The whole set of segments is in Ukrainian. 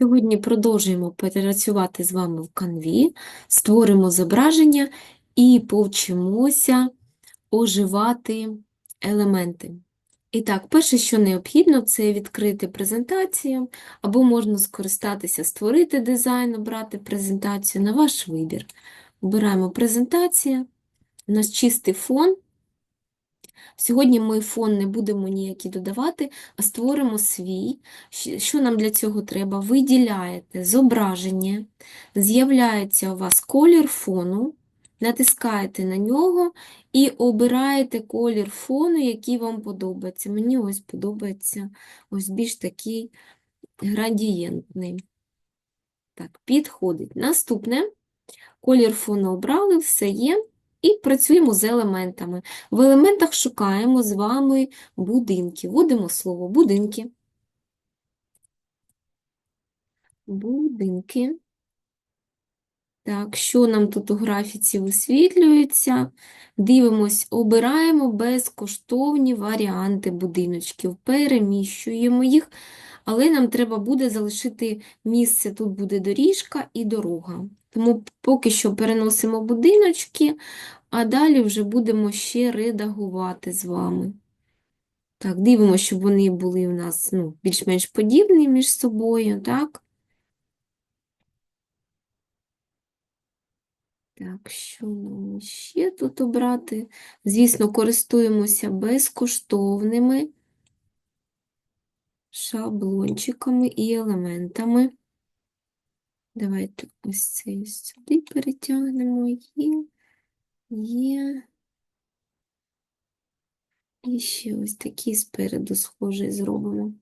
Сьогодні продовжуємо працювати з вами в канві, створимо зображення і повчимося оживати елементи. І так, перше, що необхідно, це відкрити презентацію, або можна скористатися, створити дизайн, обрати презентацію на ваш вибір. Обираємо презентація, у нас чистий фон. Сьогодні ми фон не будемо ніякий додавати, а створимо свій. Що нам для цього треба? Виділяєте зображення, з'являється у вас колір фону, натискаєте на нього і обираєте колір фону, який вам подобається. Мені ось подобається ось більш такий градієнтний. Так, підходить. Наступне. Колір фону обрали, все є. І працюємо з елементами. В елементах шукаємо з вами будинки. Вводимо слово будинки. Будинки. Так, що нам тут у графіці висвітлюється? Дивимось, обираємо безкоштовні варіанти будиночків, переміщуємо їх, але нам треба буде залишити місце, тут буде доріжка і дорога. Тому поки що переносимо будиночки, а далі вже будемо ще редагувати з вами. Так, дивимося, щоб вони були у нас ну, більш-менш подібні між собою, так? Так, що нам ще тут обрати? Звісно, користуємося безкоштовними шаблончиками і елементами. Давайте ось цей сюди перетягнемо. Є, є. І ще ось такий спереду схожий зробимо.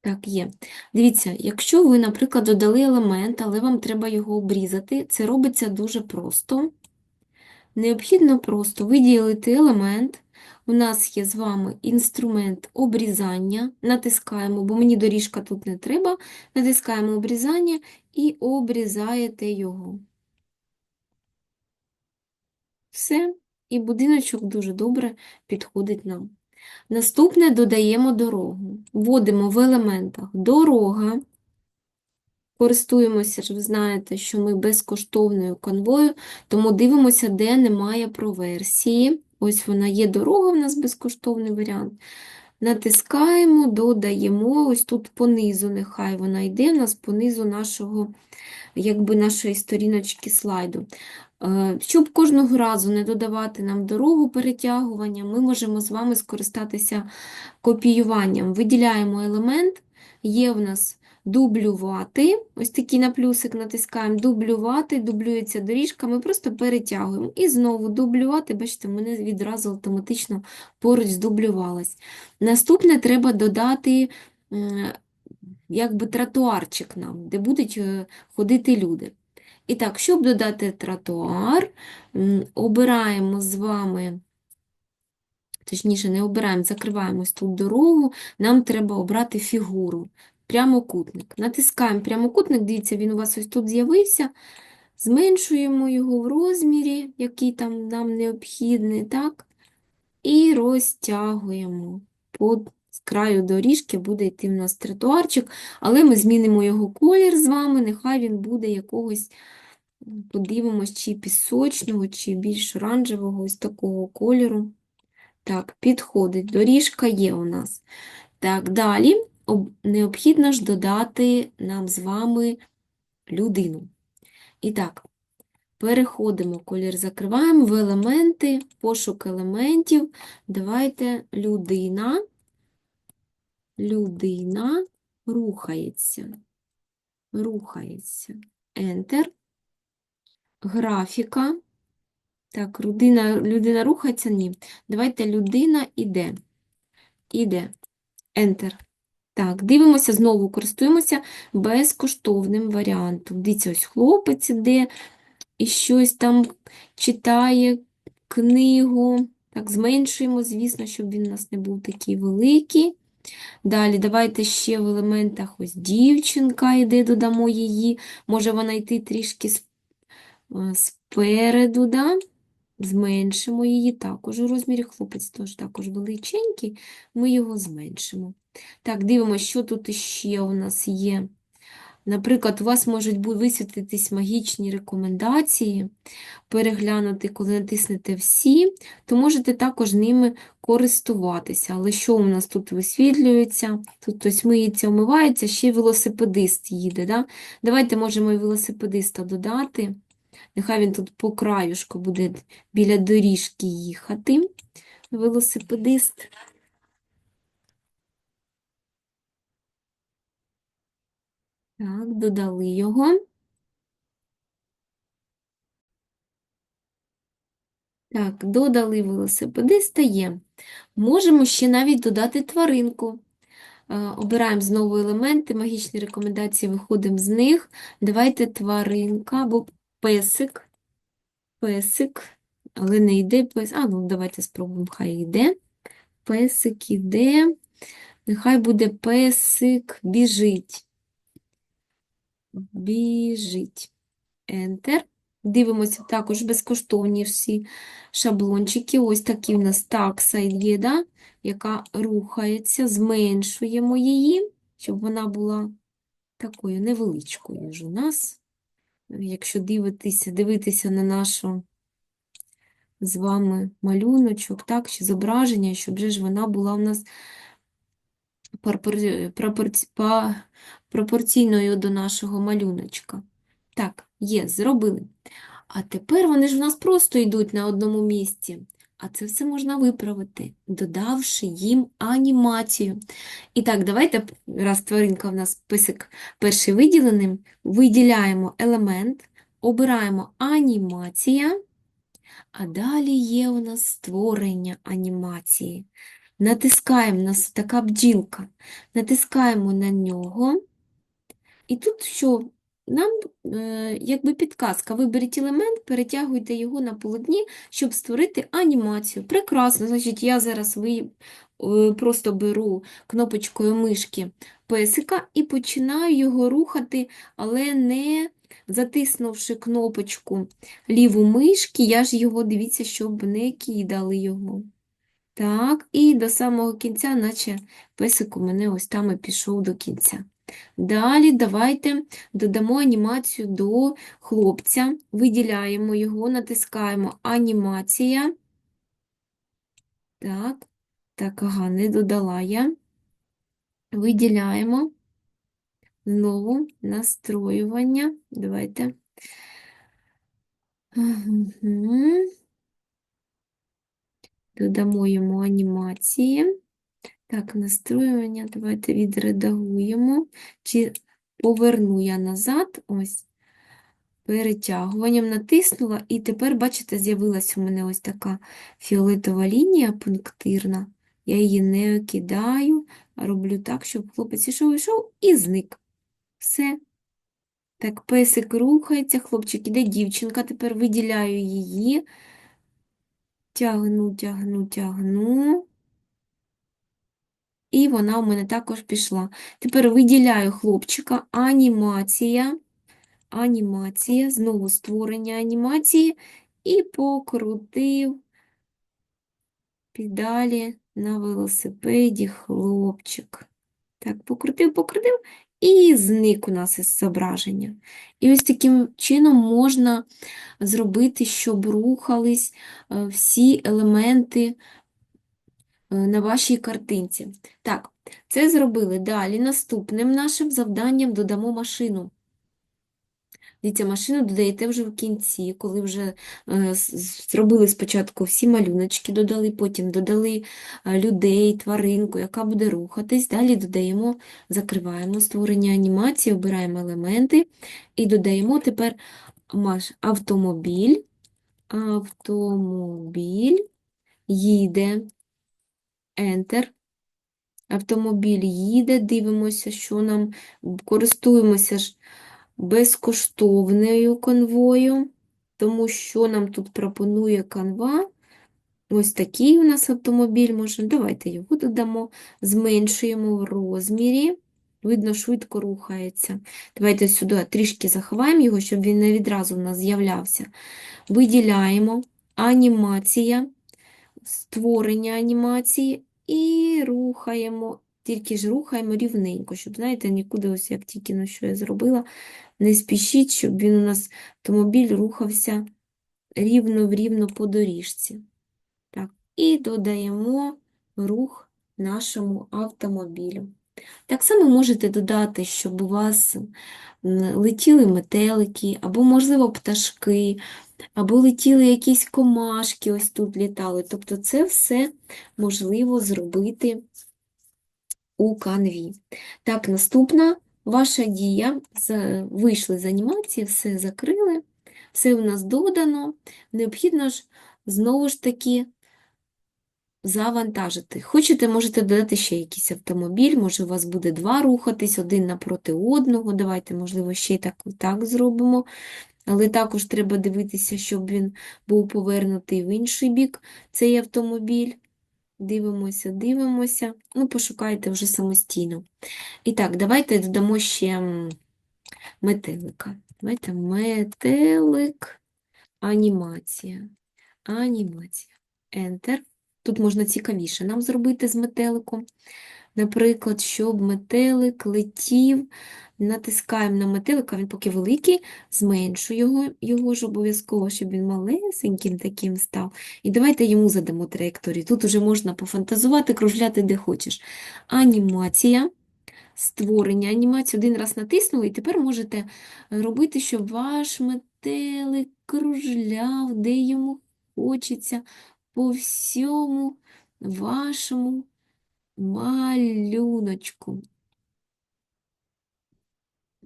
Так, є. Дивіться, якщо ви, наприклад, додали елемент, але вам треба його обрізати, це робиться дуже просто. Необхідно просто виділити елемент. У нас є з вами інструмент обрізання. Натискаємо, бо мені доріжка тут не треба. Натискаємо обрізання і обрізаєте його. Все. І будиночок дуже добре підходить нам. Наступне додаємо дорогу. Вводимо в елементах дорога. Користуємося ж, ви знаєте, що ми безкоштовною канвою, тому дивимося, де немає проверсії. Ось вона є дорога, в нас безкоштовний варіант. Натискаємо, додаємо, ось тут понизу, нехай вона йде, у нас понизу нашого, якби нашої сторіночки слайду. Е, Щоб кожного разу не додавати нам дорогу перетягування, ми можемо з вами скористатися копіюванням. Виділяємо елемент, є в нас дублювати, ось такий на плюсик натискаємо дублювати, дублюється доріжка, ми просто перетягуємо. І знову дублювати, бачите, мене відразу автоматично поруч здублювалось. Наступне треба додати якби тротуарчик нам, де будуть е, ходити люди. І так, щоб додати тротуар, обираємо з вами, точніше, не обираємо, закриваємо тут дорогу, нам треба обрати фігуру, прямокутник. Натискаємо прямокутник, дивіться, він у вас ось тут з'явився, зменшуємо його в розмірі, який там нам необхідний, так? І розтягуємо. По з краю доріжки буде йти в нас тротуарчик, але ми змінимо його колір з вами, нехай він буде якогось, подивимось, чи пісочного, чи більш оранжевого, ось такого кольору. Так, підходить. Доріжка є у нас. Так, далі необхідно ж додати нам з вами людину. І так, переходимо, колір закриваємо в елементи, пошук елементів. Давайте людина. Людина рухається. Рухається. Enter. Графіка. Так, людина, людина рухається? Ні. Давайте людина іде. Іде. Enter. Так, дивимося, знову користуємося безкоштовним варіантом. Дивіться, ось хлопець іде і щось там читає книгу. Так, зменшуємо, звісно, щоб він у нас не був такий великий. Далі, давайте ще в елементах ось дівчинка йде, додамо її. Може вона йти трішки е, спереду, да? Зменшимо її також у розмірі. Хлопець теж також величенький, ми його зменшимо. Так, дивимося, що тут іще у нас є. Наприклад, у вас можуть висвітлитись магічні рекомендації, переглянути, коли натиснете всі, то можете також ними користуватися. Але що у нас тут висвітлюється? Тут хтось миється, омивається, ще й велосипедист їде. Да? Давайте можемо і велосипедиста додати. Нехай він тут по краюшку буде біля доріжки їхати. Велосипедист. Так, додали його. Так, додали велосипедиста є. Можемо ще навіть додати тваринку. Е, Обираємо знову елементи, магічні рекомендації, виходимо з них. Давайте тваринка або песик. Песик, але не йде песик. А, ну давайте спробуємо, хай йде. Песик іде. Нехай буде песик біжить. Біжить. Enter. Дивимося також безкоштовні всі шаблончики. Ось такі в нас такса є, да? яка рухається, зменшуємо її, щоб вона була такою невеличкою ж у нас. Якщо дивитися, дивитися на нашу з вами малюночок, так, чи зображення, щоб же ж вона була у нас пропорційною до нашого малюночка. Так, є, зробили. А тепер вони ж в нас просто йдуть на одному місці. А це все можна виправити, додавши їм анімацію. І так, давайте, раз тваринка в нас писик перший виділений, виділяємо елемент, обираємо анімація, а далі є у нас створення анімації. Натискаємо, нас така бджілка, натискаємо на нього. І тут що? Нам е, якби підказка. Виберіть елемент, перетягуйте його на полотні, щоб створити анімацію. Прекрасно, значить, я зараз ви, е, просто беру кнопочкою мишки песика і починаю його рухати, але не затиснувши кнопочку ліву мишки, я ж його, дивіться, щоб не кидали його. Так, і до самого кінця, наче песик у мене ось там і пішов до кінця. Далі давайте додамо анімацію до хлопця, виділяємо його, натискаємо анімація. Так, так, ага, не додала я. Виділяємо. Знову настроювання. Давайте. Мгм. Додамо йому анімації. Так, настроювання, давайте відредагуємо. Чи поверну я назад, ось, перетягуванням натиснула, і тепер, бачите, з'явилася у мене ось така фіолетова лінія пунктирна. Я її не кидаю, роблю так, щоб хлопець ішов, ішов і зник. Все. Так, песик рухається, хлопчик іде, дівчинка, тепер виділяю її. Тягну, тягну, тягну. І вона у мене також пішла. Тепер виділяю хлопчика, анімація, анімація, знову створення анімації і покрутив педалі на велосипеді хлопчик. Так, покрутив, покрутив і зник у нас із зображення. І ось таким чином можна зробити, щоб рухались е, всі елементи е, на вашій картинці. Так, це зробили. Далі наступним нашим завданням додамо машину. Дивіться, машину додаєте вже в кінці, коли вже е, зробили спочатку всі малюночки, додали, потім додали е, людей, тваринку, яка буде рухатись. Далі додаємо, закриваємо створення анімації, обираємо елементи і додаємо тепер автомобіль. Автомобіль їде. Enter. Автомобіль їде, дивимося, що нам користуємося ж безкоштовною конвою, тому що нам тут пропонує канва. Ось такий у нас автомобіль може. Давайте його додамо, зменшуємо в розмірі. Видно, швидко рухається. Давайте сюди трішки заховаємо його, щоб він не відразу в нас з'являвся. Виділяємо анімація, створення анімації і рухаємо Тільки ж рухаємо рівненько, щоб, знаєте, нікуди, ось як тільки на що я зробила, не спішіть, щоб він у нас автомобіль рухався рівно в рівно по доріжці. Так, і додаємо рух нашому автомобілю. Так само можете додати, щоб у вас летіли метелики, або, можливо, пташки, або летіли якісь комашки, ось тут літали. Тобто це все можливо зробити у канві. Так, наступна ваша дія. Вийшли з анімації, все закрили, все у нас додано. Необхідно ж знову ж таки завантажити. Хочете, можете додати ще якийсь автомобіль, може у вас буде два рухатись, один напроти одного. Давайте, можливо, ще так, так зробимо. Але також треба дивитися, щоб він був повернутий в інший бік, цей автомобіль. Дивимося, дивимося. Ну, пошукайте вже самостійно. І так, давайте додамо ще метелика. Давайте метелик, анімація. Анімація. Enter. Тут можна цікавіше нам зробити з метеликом. Наприклад, щоб метелик летів, натискаємо на метелика, він поки великий, зменшую його, його ж обов'язково, щоб він малесеньким таким став. І давайте йому задамо траєкторію. Тут уже можна пофантазувати, кружляти де хочеш. Анімація, створення анімації. Один раз натиснули, і тепер можете робити, щоб ваш метелик кружляв, де йому хочеться, по всьому вашому малюночку.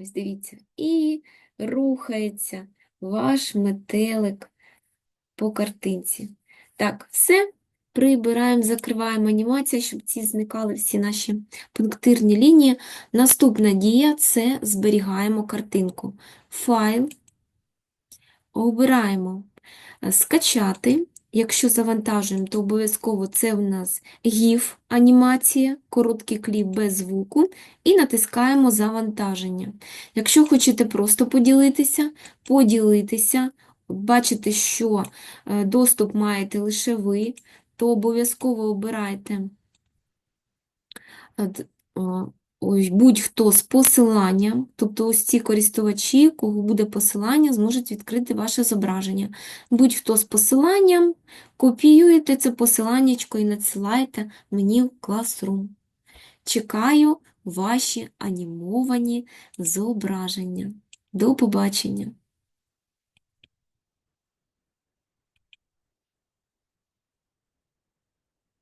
Ось дивіться, і рухається ваш метелик по картинці. Так, все. Прибираємо, закриваємо анімацію, щоб ці зникали всі наші пунктирні лінії. Наступна дія – це зберігаємо картинку. Файл, обираємо скачати. Якщо завантажуємо, то обов'язково це в нас GIF анімація, короткий кліп без звуку, і натискаємо завантаження. Якщо хочете просто поділитися, поділитися, бачите, що е, доступ маєте лише ви, то обов'язково обирайте е, будь-хто з посиланням, тобто ось ці користувачі, кого буде посилання, зможуть відкрити ваше зображення. Будь-хто з посиланням, копіюєте це посиланнячко і надсилаєте мені в Classroom. Чекаю ваші анімовані зображення. До побачення!